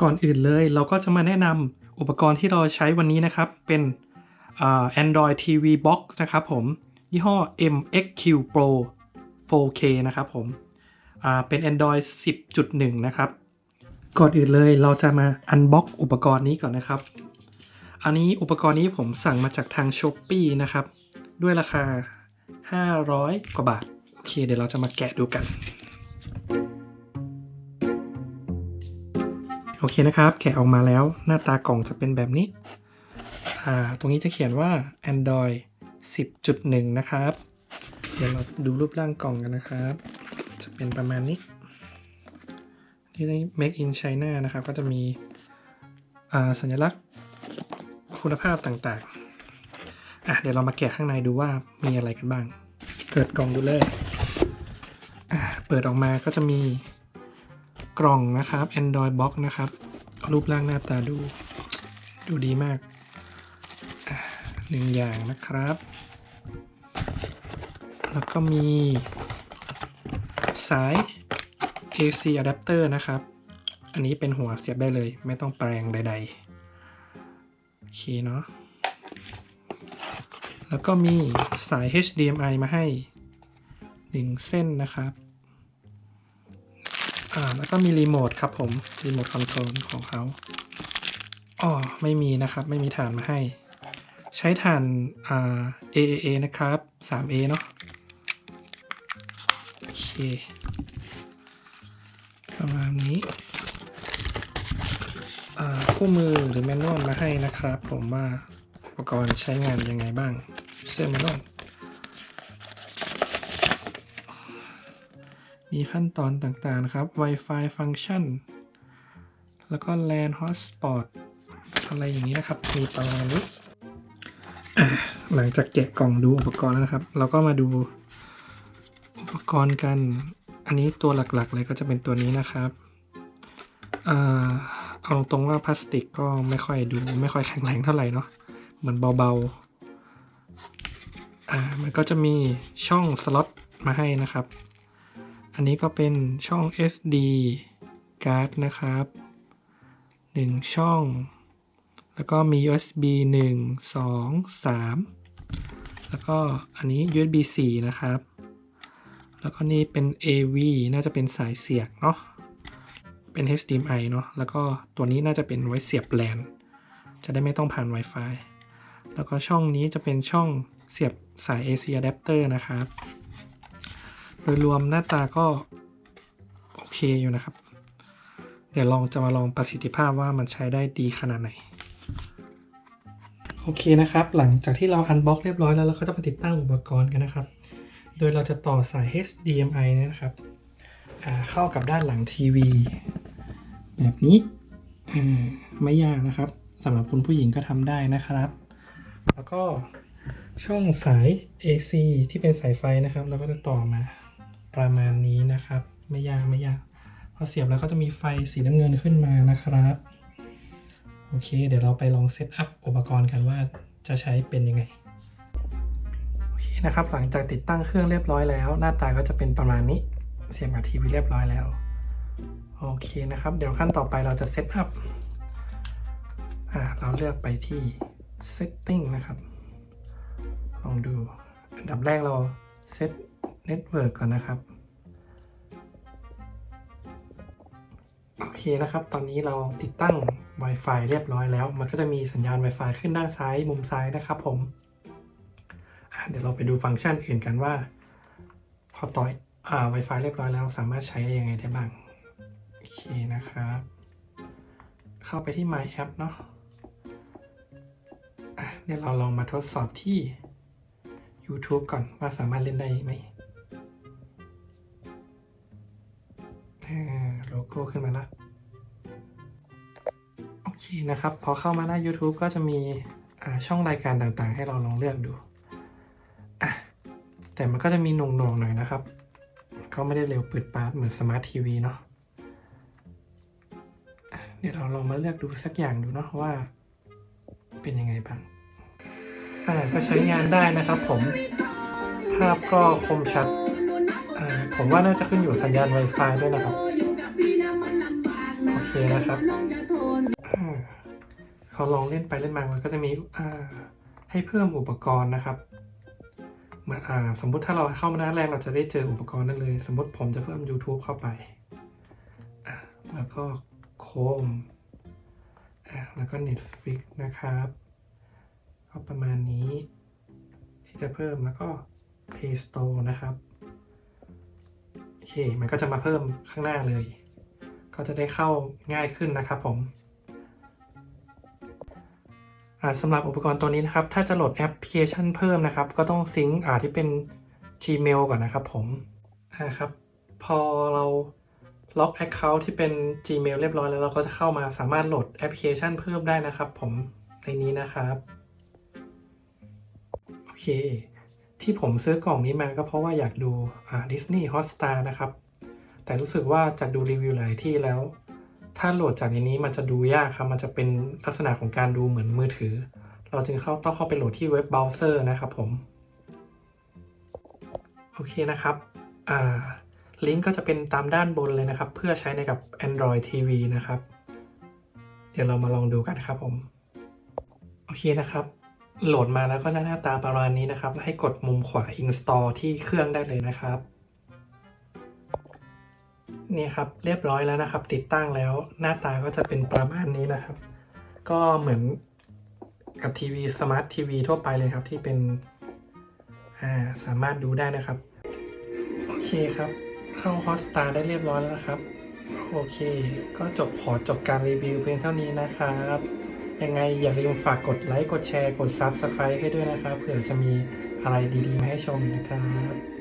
ก่อนอื่นเลยเราก็จะมาแนะนำอุปกรณ์ที่เราใช้วันนี้นะครับ เป็นอ่า Android TV Box นะครับผม ยี่ห้อ MXQ Pro 4K นะครับผมเป็น Android 10.1 นะครับ ก่อนอื่นเลยเราจะมา unbox อุปกรณ์นี้ก่อนนะครับ อันนี้อุปกรณ์นี้ผมสั่งมาจากทาง s h อ p e e นะครับ ด้วยราคา 500 กว่าบาท โอเค เดี๋ยวเราจะมาแกะดูกัน โอเคนะครับ แกะออกมาแล้วหน้าตากล่องจะเป็นแบบนี้อ่าตรงนี้จะเขียนว่า Android 10.1 นะครับ เดี๋ยวเราดูรูปร่างกล่องกันนะครับ จะเป็นประมาณนี้ ที่ได้ Make in China นะครับ ก็จะมีอ่าสัญลักษณ์คุณภาพต่างๆ อะ เดี๋ยวเรามาแกะข้างในดูว่ามีอะไรกันบ้าง เปิดกล่องดูเลยอะเปิดออกมาก็จะมี กล่องนะครับ Android Box นะครับ รูปร่างหน้าตาดู ดูดีมากหนึ่งอย่างนะครับ แล้วก็มีสาย AC adapter นะครับ อันนี้เป็นหัวเสียบได้เลย ไม่ต้องแปลงใดๆ โอเคเนาะ แล้วก็มีสาย HDMI มาให้หนึ่งเส้นนะครับ อ่าแล้วก็มีรีโมทครับผม รีโมทคอนโทรลของเขาอ๋อไม่มีนะครับ ไม่มีฐานมาให้ ใช้ฐานอ่า AAA นะครับ 3A เนาะโอเคประมาณนี้คู่มือหรือแมนนวลมาให้นะครับ ผมว่าอุปกรณ์ใช้งานยังไงบ้างเสื้อแมนนวล มีขั้นตอนต่างๆนะครับ Wi-Fi ฟังก์ชันแล้วก็ LAN Hotspot อะไรอย่างนี้นะครับ มีประมาณนี้หลังจากแกะกล่องดูอุปกรณ์แล้วนะครับ เราก็มาดูอุปกรณ์กัน อันนี้ตัวหลักๆเลยก็จะเป็นตัวนี้นะครับเอาตรงๆว่าพลาสติกก็ไม่ค่อยดูไม่ค่อยแข็งแรงเท่าไหร่เนาะเหมือนเบาๆ อ่ามันก็จะมีช่องสล็อตมาให้นะครับ อันนี้ก็เป็นช่อง SD card นะครับ 1 ช่อง แล้วก็มี USB 1 2 3 แล้วก็อันนี้ USB 4 นะครับ แล้วก็นี่เป็น AV น่าจะเป็นสายเสียบเนาะ เป็น HDMI เนาะ แล้วก็ตัวนี้น่าจะเป็นไว้เสียบแลนจะได้ไม่ต้องผ่าน Wi-Fi แล้วก็ช่องนี้จะเป็นช่องเสียบสาย AC adapter นะครับ ดยรวมหน้าตาก็ โอเคอยู่นะครับ เดี๋ยวลองจะมาลองประสิทธิภาพว่ามันใช้ได้ดีขนาดไหน โอเคนะครับ หลังจากที่เราอันบ็อกเรียบร้อยแล้วเราก็จะมาติดตั้งอุปกรณ์กันนะครับ โดยเราจะต่อสาย HDMI นะครับเข้ากับด้านหลังทีวี แบบนี้ไม่ยากนะครับสำหรับคุณผู้หญิงก็ทำได้นะครับ แล้วก็ช่องสาย AC ที่เป็นสายไฟนะครับ เราก็จะต่อมา ประมาณนี้นะครับ ไม่ยากไม่ยาก พอเสียบแล้วก็จะมีไฟสีน้ำเงินขึ้นมานะครับ โอเค เดี๋ยวเราไปลองเซตอัพอุปกรณ์กันว่าจะใช้เป็นยังไง โอเคนะครับ หลังจากติดตั้งเครื่องเรียบร้อยแล้ว หน้าตาก็จะเป็นประมาณนี้ เสียบกับทีวีเรียบร้อยแล้ว โอเคนะครับ เดี๋ยวขั้นต่อไปเราจะเซตอัพอ่าเราเลือกไปที่ setting นะครับ ลองดู อันดับแรกเราเซต เน็ตเวิร์กก่อนนะครับโอเคนะครับ ตอนนี้เราติดตั้ง Wi-Fi เรียบร้อยแล้ว มันก็จะมีสัญญาณ Wi-Fi ขึ้นด้านซ้ายมุมซ้ายนะครับผม เดี๋ยวเราไปดูฟังก์ชันอื่นกันว่า พอต่อยอ่า Wi-Fi เรียบร้อยแล้วสามารถใช้ยังไงได้บ้าง โอเคนะครับ เข้าไปที่ My App เนาะอะเดี๋ยวเราลองมาทดสอบที่ YouTube ก่อนว่าสามารถเล่นได้ไหม โลโก้ขึ้นมาแล้วโอเคนะครับ พอเข้ามาหน้า YouTube ก็จะมีช่องรายการต่างๆ ให้เราลองเลือกดูอะแต่มันก็จะมีหน่วงๆหน่อยนะครับ ก็ไม่ได้เร็วปืดปาดเหมือนสมาร์ททีวีเนาะะเดี๋ยวเราลองมาเลือกดูสักอย่างดูเนาะว่า เป็นยังไงบ้างอ่าก็ใช้งานได้นะครับผม ภาพก็คมชัด ผมว่าน่าจะขึ้นอยู่สัญญาณ Wi-Fi ด้วยนะครับ เคนะครับพอลองเล่นไปเล่นมามันก็จะมีอ่าให้เพิ่มอุปกรณ์นะครับเหมือนอ่าสมมติถ้าเราเข้ามาหน้าแรกเราจะได้เจออุปกรณ์นั่นเลย สมมติผมจะเพิ่ม YouTube เข้าไป แล้วก็โคม แล้วก็ Netflix นะครับ ก็ประมาณนี้ ที่จะเพิ่มแล้วก็ Play Store นะครับ โอเค มันก็จะมาเพิ่มข้างหน้าเลย ก็จะได้เข้าง่ายขึ้นนะครับผมสำหรับอุปกรณ์ตัวนี้นะครับ ถ้าจะโหลดแอปพลิเคชันเพิ่มนะครับ ก็ต้องซิงค์อ่าที่เป็น Gmail ก่อนนะครับผมอ่าครับพอเราล็อก Account ที่เป็น Gmail เรียบร้อยแล้วเราก็จะเข้ามาสามารถโหลดแอปพลิเคชันเพิ่มได้นะครับผมในนี้นะครับ โอเค ที่ผมซื้อกล่องนี้มาก็เพราะว่าอยากดูอ่า Disney Hotstar นะครับ แต่รู้สึกว่าจากดูรีวิวหลายที่แล้ว ถ้าโหลดจากในนี้มันจะดูยากครับ มันจะเป็นลักษณะของการดูเหมือนมือถือ เราจึงเข้าต้องเข้าไปโหลดที่เว็บเบราว์เซอร์นะครับผม โอเคนะครับอ่าลิงก์ก็จะเป็นตามด้านบนเลยนะครับ เพื่อใช้ในกับ Android TV นะครับ เดี๋ยวเรามาลองดูกันครับผม โอเคนะครับ โหลดมาแล้วก็หน้าตาประมาณนี้นะครับ ให้กดมุมขวา install ที่เครื่องได้เลยนะครับ นี่ยครับเรียบร้อยแล้วนะครับ ติดตั้งแล้วหน้าตาก็จะเป็นประมาณนี้นะครับ ก็เหมือนกับทีวีสมาร์ททีวีทั่วไปเลยครับที่เป็นอ่าสามารถดูได้นะครับ โอเคครับ เข้าฮอสตาได้เรียบร้อยแล้วนะครับ โอเค ก็จบขอจบการรีวิวเพียงเท่านี้นะครับยังไงอย่าลืมฝากกดไลค์ กดแชร์ กด Subscribe ให้ด้วยนะครับเผื่อจะมีอะไรดีๆ มาให้ชมนะครับ